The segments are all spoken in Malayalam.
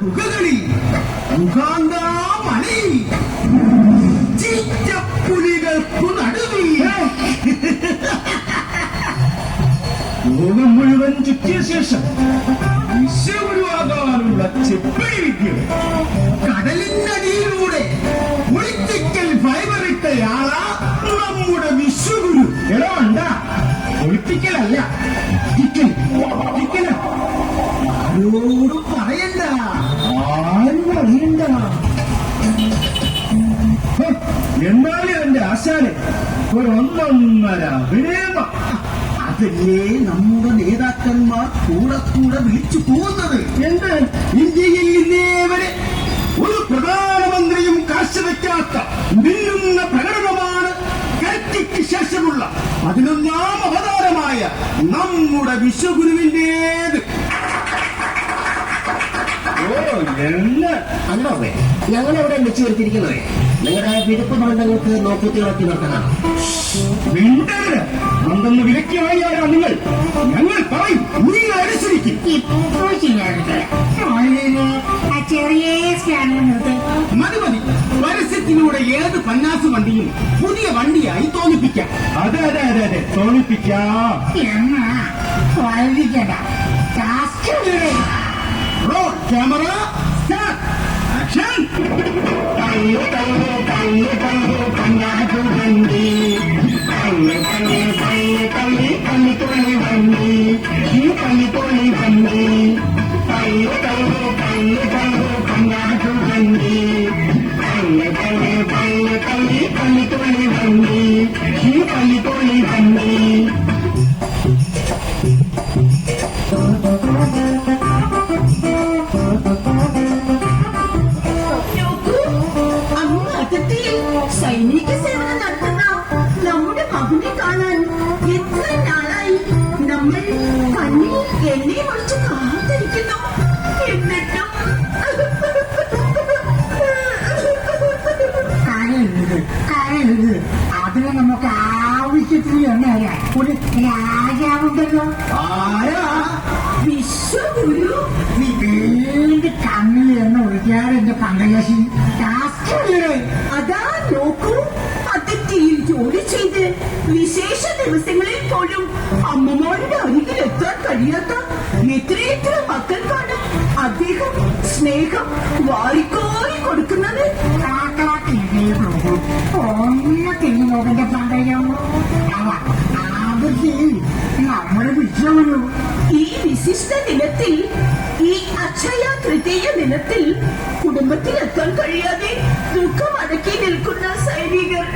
ഗുഹകളിൽ മുഖാന്താമണി ചീറ്റപ്പുലികൾക്കു നടുവിൽ. ലോകം മുഴുവൻ ചുറ്റിയ ശേഷം വിശ്വഗുരുവാകാനുള്ള ചെപ്പിടി വിദ്യ കടലിനടിയിലൂടെ പൊളിറ്റിക്കൽ ഫൈബറിട്ടയാളാ നമ്മുടെ വിശ്വഗുരു. എടോ അണ്ട പൊളിറ്റിക്കലല്ല ടിക്കൽ ടിക്കല ആരോടും ഒരു ഒന്നൊന്നര വിനയമ അതല്ലേ നമ്മുടെ നേതാക്കന്മാർ കൂടെ കൂടെ വിളിച്ചു പോകുന്നത്. എന്ത്? ഇന്ത്യയിൽ ഇന്നേ വരെ ഒരു പ്രധാനമന്ത്രിയും കാഴ്ചവെക്കാത്ത മിന്നുന്ന പ്രകടനമാണ് കൽക്കിക്ക് ശേഷമുള്ള പതിനൊന്നാം അവതാരമായ നമ്മുടെ വിശ്വഗുരുവിന്റേത് ഞങ്ങൾ എവിടെ വെച്ച് വരുത്തിയിരിക്കുന്നത്? നിങ്ങളുടെ വിരുപ്പ് ബന്ധങ്ങൾക്ക് നോക്കുത്തിളക്കി നിർത്തണം. വിലക്കിയായാലാ നിങ്ങൾ? ഞങ്ങൾ പറയും. അനുസരിക്കും. ചെറിയ മതി മതി. പരസ്യത്തിലൂടെ ഏത് പന്നാസ് വണ്ടിയും പുതിയ വണ്ടിയായി തോന്നിപ്പിക്കാം. അതെ അതെ അതെ അതെ. തോന്നിപ്പിക്കാം. എന്നാ. ക്യാമറ తల్లి తల్లి కన్యాకుండి తల్లి తల్లి తల్లి తల్లి తల్లితోని బండి ఈ తల్లితోని బండి తల్లి తల్లి తల్లి తల్లి ആവശ്യത്തിന് എണ്ണ ഒരു രാജാവുണ്ടല്ലോ. ആരാ? വിശ്വഗുരു നീ വീണ്ടും കണ്ണിൽ എണ്ണ ഒഴിക്കാറ് എന്റെ പങ്കജാശി അതാ നോക്കൂ. അതിർത്തിയിൽ ജോലി ചെയ്ത് വിശേഷ ദിവസങ്ങളിൽ പോലും അമ്മമാരുടെ അരികിൽ എത്താൻ കഴിയാത്ത എത്രയെത്ര മക്കൾക്കാണ് അദ്ദേഹം സ്നേഹം വാരിക്കോരി കൊടുക്കുന്നത്. കാക്ക തിരികെ പോകും ഒന്ന് തിരിഞ്ഞു പങ്കജം ആദ്യത്തെ നമ്മുടെ ഈ വിശിഷ്ട ദിനത്തിൽ ഈ അക്ഷയ തൃതീയ ദിനത്തിൽ കുടുംബത്തിലെത്താൻ കഴിയാതെ ദുഃഖം അടക്കി നിൽക്കുന്ന സൈനികർ.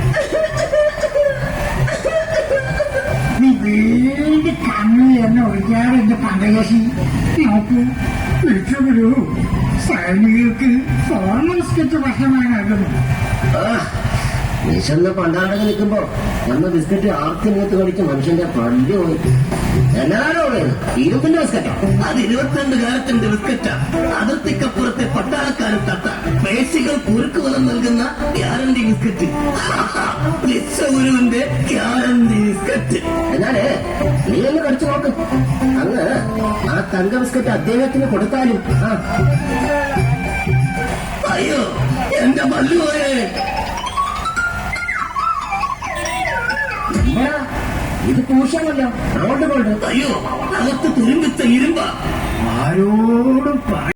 നീ വീണ്ടും കണ്ണിൽ എണ്ണ ഒഴിക്കാതെ എന്റെ പങ്കജാശി നോക്കൂ വിശ്വഗുരു സൈനികർക്ക് ഫോർമൽ സ്കെച്ച് വശമാണ് നൽകുന്നത്. വിശന്ന് പണ്ടാണ്ടൊക്കെ നിൽക്കുമ്പോ നമ്മ ബിസ്ക്കറ്റ് ആർത്തിനകത്ത് കളിക്കും മനുഷ്യന്റെ പണ്ടി പോയി. എല്ലാരും ഇരുപത്തിന്റെ ബിസ്ക്കറ്റാ. അത് ഇരുപത്തിരണ്ട് കാലത്തിന്റെ ബിസ്ക്കറ്റാ. അതിർത്തിക്കപ്പുറത്തെ പട്ടാളക്കാരൻ തട്ട പേശികൾ കുറുക്കുവലം നൽകുന്ന ഗ്യാരണ്ടി ബിസ്ക്കറ്റ്. ഗുരുവിന്റെ ഗ്യാരണ്ടി ബിസ്ക്കറ്റ്. എന്നാലേ നീ ഒന്ന് കടിച്ചു നോക്ക്. അങ്ങ് ആ തങ്ക ബിസ്ക്കറ്റ് അദ്ദേഹത്തിന് കൊടുത്താലും അയ്യോ എന്റെ പല്ലു ഇത് പൂശമല്ലോ റോഡ് അയ്യോ അകത്ത് തുരുമ്പിച്ച ഇരുമ്പ. ആരോടും